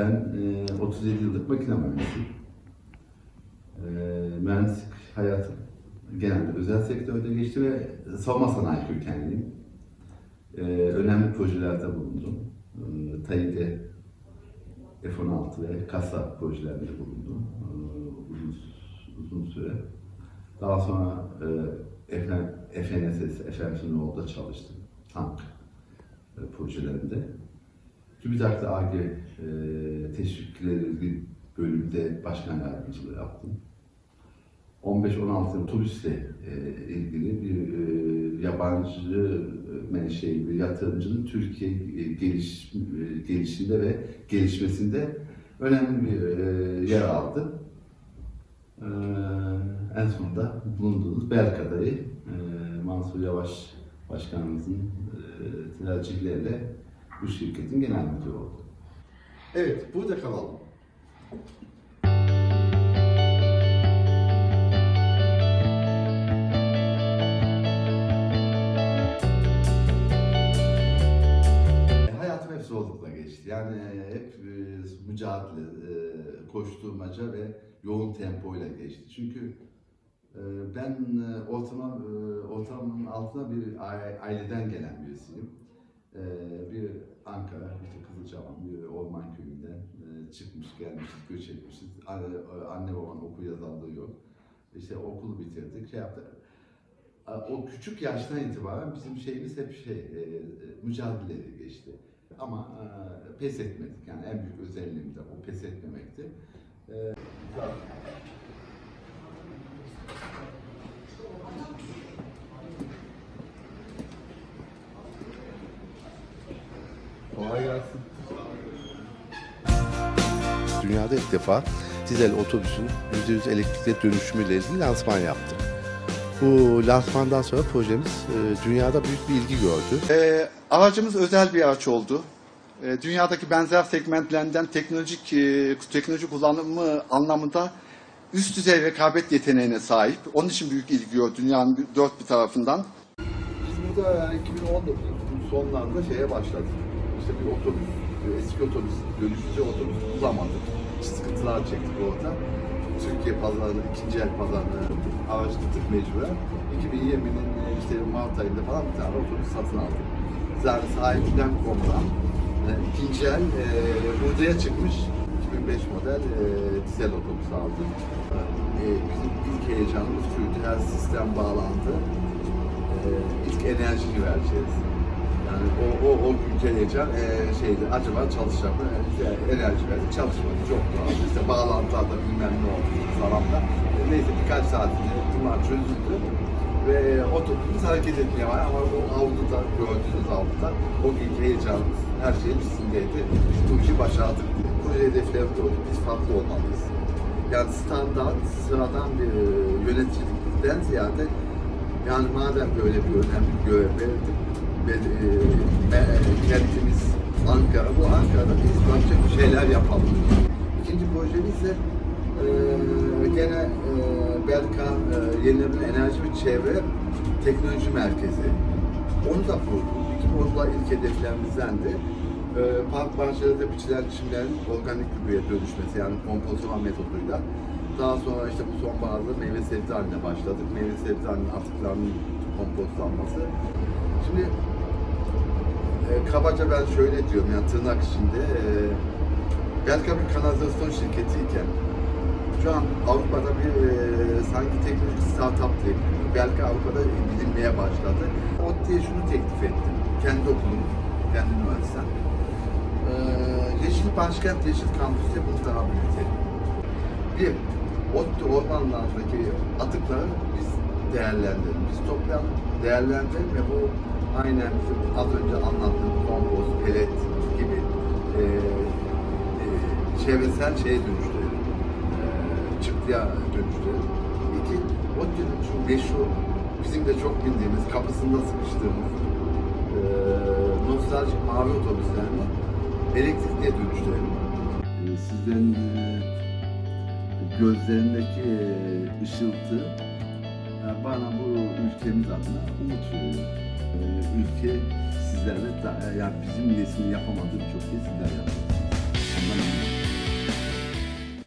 Ben e, 37 yıllık makine mühendisiyim. E, mühendislik hayatım genelde özel sektörde geçti ve savunma sanayi kökenliyim. E, önemli projelerde bulundum. E, Tayyip'te F-16 ve kasa projelerinde bulundum e, uzun, uzun süre. Daha sonra e, FN, FNSS, FNS'in orada çalıştım. Tank e, projelerinde. TÜBİTAK'ta AG e, teşvikleri bölümünde başkan yardımcılığı yaptım. 15-16 yıl otobüsle e, ilgili bir e, yabancı menşeli bir yatırımcının Türkiye e, geliş, e, gelişinde ve gelişmesinde önemli bir e, yer aldı. E, en sonunda bulunduğumuz Belkada'yı e, Mansur Yavaş Başkanımızın e, tercihleriyle bu şirketin genel müdürü oldu. Evet, burada kalalım. Hayatım hep zorlukla geçti. Yani hep e, mücadele, e, koşturmaca ve yoğun tempoyla geçti. Çünkü e, ben e, ortama, e, ortamın altına bir ai- aileden gelen birisiyim. E, bir Ankara, işte Kızılcahamam, bir orman köyünden e, çıkmış, gelmişiz, göç etmişiz. Anne, anne babanın okul yazarlığı yok. İşte okulu bitirdik, şey yaptık. O küçük yaştan itibaren bizim şeyimiz hep şey, e, e, mücadele geçti. Ama e, pes etmedik. Yani en büyük özelliğim de o pes etmemekti. Kolay gelsin. Dünyada ilk defa dizel otobüsün %100 elektrikle dönüşümüyle ilgili lansman yaptı. Bu lansmandan sonra projemiz e, dünyada büyük bir ilgi gördü. Ee, aracımız özel bir araç oldu. Ee, dünyadaki benzer segmentlerinden teknolojik e, teknoloji kullanımı anlamında üst düzey rekabet yeteneğine sahip. Onun için büyük ilgi gördü dünyanın dört bir tarafından. Biz burada yani 2019'un sonlarında şeye başladık. İşte bir otobüs, bir eski otobüs, dönüşücü otobüs bulamadık. Sıkıntılar çektik orada. Türkiye pazarını, ikinci el pazarını araştırdık mecburen. 2020'nin işte Mart ayında falan bir tane otobüs satın aldık. Yani sahibinden komutan e, ikinci el e, Urdu'ya çıkmış 2005 model e, dizel otobüs aldık. E, bizim ilk heyecanımız şuydu, her sistem bağlandı e, ilk enerjini vereceğiz. Yani heyecan e, şeydi, acaba çalışacak mı? E, enerji verdi, çalışmadı. Çok doğal. İşte bağlantılarda bilmem ne oldu falan da. E, neyse birkaç saatinde bunlar çözüldü. Ve otobüsümüz hareket etmeye var ama o avluda, gördüğünüz avluda o günkü heyecanımız her şeyin üstündeydi. Biz bu işi başardık. Proje hedefleri de oldu. Biz farklı olmalıyız. Yani standart, sıradan bir e, yöneticilikten ziyade yani madem böyle bir önemli görev verdik ve e, e, kentimiz Ankara, bu Ankara'da biz başka bir şeyler yapalım. İkinci projemiz ise e, gene e, Belkan e, Yenilenebilir Enerji ve Çevre Teknoloji Merkezi. Onu da kurduk. Bu da ilk hedeflerimizdendi. E, park bahçelerde biçilen çimlerin organik gübreye dönüşmesi yani kompozlama metoduyla daha sonra işte bu sonbaharda meyve sebze haline başladık. Meyve sebze halinin atıklarının kompostlanması. Şimdi e, kabaca ben şöyle diyorum yani tırnak içinde e, Belka bir kanalizasyon şirketiyken şu an Avrupa'da bir e, sanki teknolojik startup diye biliniyor. Belka Avrupa'da bilinmeye başladı. ODTÜ'ye şunu teklif ettim. Kendi okulum, kendi üniversitem. E, Yeşil Başkent Yeşil Kampüs'te bunu büyütelim. Bir, ODTÜ ormanlarındaki atıkları biz değerlendirelim. Biz toplayalım, değerlendirelim ve bu aynen az önce anlattığım kompost, pelet gibi e, e, çevresel şeye dönüştürelim. E, çıktıya dönüştürelim. İki, ODTÜ'nün şu meşhur, bizim de çok bildiğimiz, kapısında sıkıştığımız e, nostaljik mavi otobüslerini elektrikliye dönüştürelim. E, sizlerin e, gözlerindeki e, ışıltı bana bu ülkemiz adına umut veriyor. E, ülke sizlerle, yani bizim nesini yapamadığım çok şey sizler yaptınız.